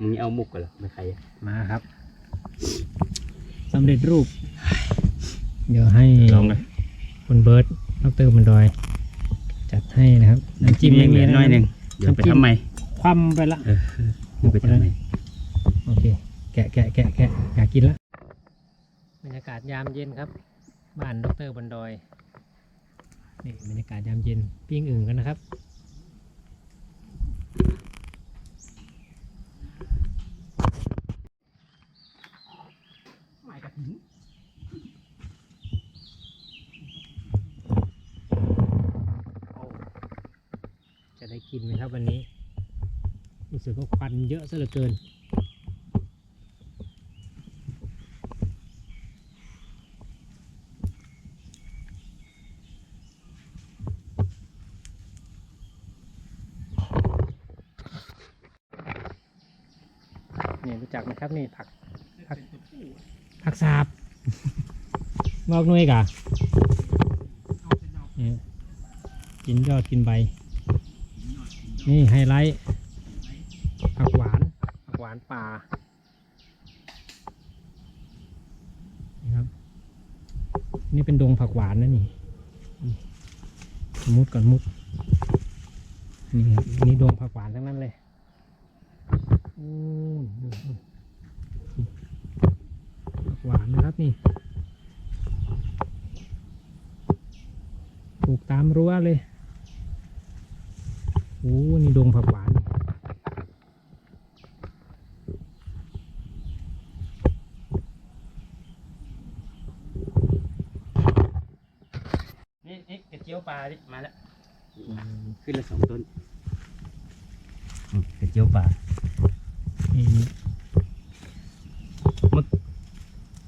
มึงเอามุกกันเหรอไม่ใครมาครับสำเร็จรูป เดี๋ยวให้ลองเลยคุณเบิร์ตดรบันดอย จัดให้นะครับน้ำจิ้มยังเหลือไม่มีะน้อยหนึ่งเดี๋ยวไปน้ำจิ้มทำใหม่คว่ำไปละเออเดี๋ยวไปทำใหม่โอเค แกะแกะแกะแกะอยากกินละบรรยากาศยามเย็นครับบ้านดรบันดอยนี่บรรยากาศยามเย็นปิ้งอึ่งกันนะครับ ไม่กระถิ่น จะได้ กินไหมครับวันนี้ รู้สึกว่าควันเยอะซะเหลือเกิน นี่รู้จักไหมครับนี่ผักผักผักสาบ งอกน่วยกะเนี่ยกินยอดกินใบ นี่ไฮไลท์ผักหวานผักหวานป่านี่ครับ นี่เป็นดงผักหวานนะนี่นี่มุดก่อนมุดนี่ครับนี่ดงผักหวานทั้งนั้นเลยอู้นนู่นนู่นผักหวานนะครับนี่ปลูกตามรั้วเลย โอ้นี่ดงผักหวาน นี่นี่กระเจียวปลาดิมาแล้ว ขึ้นละสองต้นอืมกระเจียวปลานี่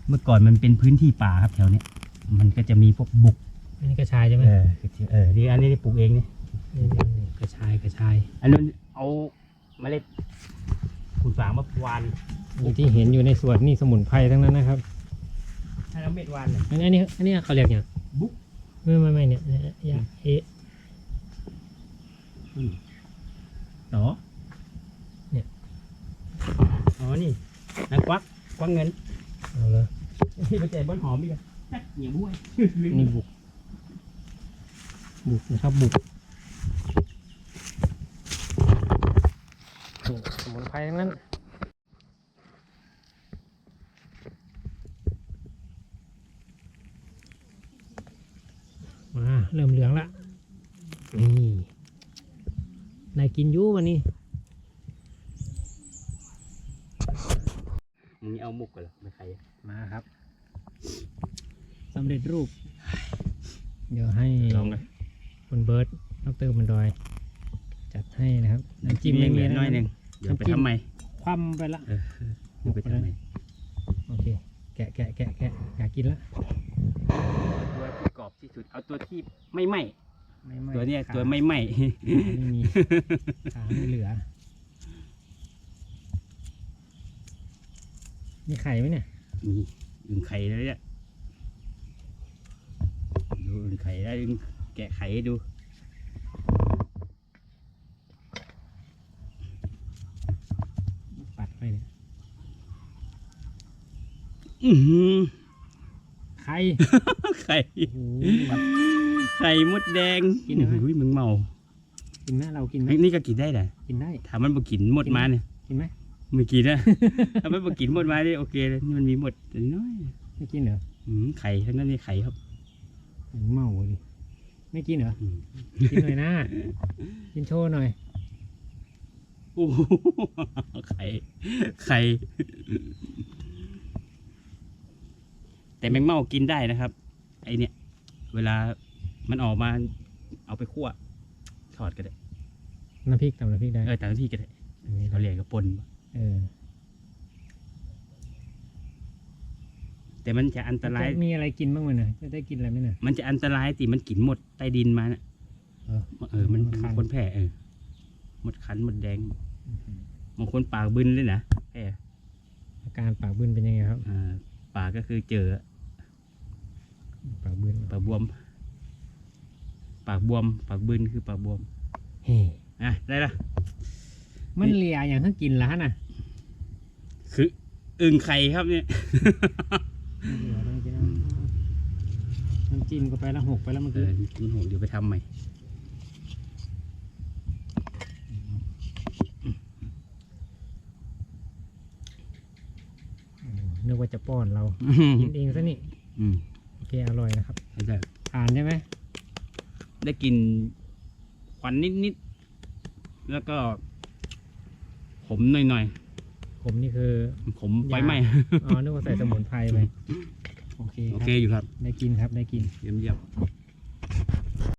เมื่อก่อนมันเป็นพื้นที่ป่าครับแถวเนี้ยมันก็จะมีพวกบุกอันนี้กระชายใช่ไหมเออกระเจียวเออนี่อันนี้ปลูกเองนี่ นี่นี่นี่กระชายกระชาย อันนั้นเอาเมล็ดคุณฝางมาวานนี่ที่เห็นอยู่ในสวนนี่สมุนไพรทั้งนั้นนะครับถ้าเราเม็ดวานเนี่ยอันนี้อันนี้อันนี้เขาเรียกอย่างบุ๊กไม่ไม่ไม่เนี่ยเนี่ยยาเอะต่อเนี่ยอ๋อนี่นางควักควักเงินเอาเลยที่ไปเจอบนหอมอีกอะแป๊กเหนียวบ้วยนี่บุกบุกนะครับบุกนี่ สมุนไพรทั้งนั้นมาเริ่มเหลืองละนี่นายกินอยูวันนี้มึงเอามุกกันเหรอไม่ใครมาครับสำเร็จรูป เดี๋ยวให้ลองเลยคุณเบิร์ตดรบันดอย จัดให้นะครับน้ำจิ้มยังเหลือไม่มีะน้อยหนึ่ง เดี๋ยวไปทำใหม่คว่ำไปละเออเดี๋ยวไปทำใหม่โอเค แกะแกะแกะแกะอยากกินละตัวที่กรอบที่สุด เอาตัวที่ไม่ไหม้ไม่ไม่ตัวเนี้ยขาตัวไม่ไหม้ไม่มีขาไม่เหลือ มีไข่ไหมเนี่ย มีอึ่งไข่เลยเนี่ยดูอึ่งไข่ได้วอึ่งแกะไข่ให้ดูปัดไปเนี่ย อือหือไข่ไข่โอ้โหไข่มดแดงกินได้ไหม อุ้ยมึงเมากินไหมเรากินไหมไอ้นี่ก็กินได้นะกินได้ ถามมันบ่กินหมดมาเนี่ยกินไหมไม่กินนะ ถ้ามันบ่กินหมดมาเนี่ยโอเคเลยนี่มันมีหมดน้อยไม่กินเหรออืมไข่ทั้งนั้นนี่ไข่ครับ เมาดิไม่กินเหรออืม กินหน่อยนะกินโชว์หน่อยโอ้โหไข่ไข่ แต่แมงเม่ากินได้นะครับ ไอเนี่ย เวลามันออกมาเอาไปคั่วทอดก็ได้น้ำพริกทำน้ำพริกได้เออแต่ละที่ก็ได้อันนี้เขาเรียกกระปนเออแต่มันจะอันตราย จะมีอะไรกินบ้างไหมเนี่ยจะได้กินอะไรไหมเนี่ย มันจะอันตรายติมันกินหมดใต้ดินมาน่ะเออ เออ มันมันคัน คนแพ้เออหมดขันหมดแดงบางคนปากบึนเลยนะแพ้อาการปากบึ้นเป็นยังไงครับ อ่าปากก็คือเจอ ปากบึ้นปากบวม ปากบวม ปากบึนคือปากบวมเฮ้อะได้ละมันเลียอย่างทั้งกินแล้วน่ะ คืออึ่งไข่ครับเนี่ยไม่เหลือแล้วกินเอาน้ำจิ้มก็ไปแล้วหกไปแล้วเมื่อเอกี้อมันโหเดี๋ยวไปทำใหม่โอ้นึกว่าจะป้อนเรากินเองซะนี่อืมโอ เคอร่อยนะครับใช่ได้ทานใช่ไหมได้กลินควันนิดๆแล้วก็ ขมหน่อยผมนี่คือๆขมไฟไหม้อ๋อนึกว่าใส่สมุนไพรไปโอเคโอครัเคบอยู่ครับ ได้กินครับได้กิน เยี่ยมเยี่ยมๆ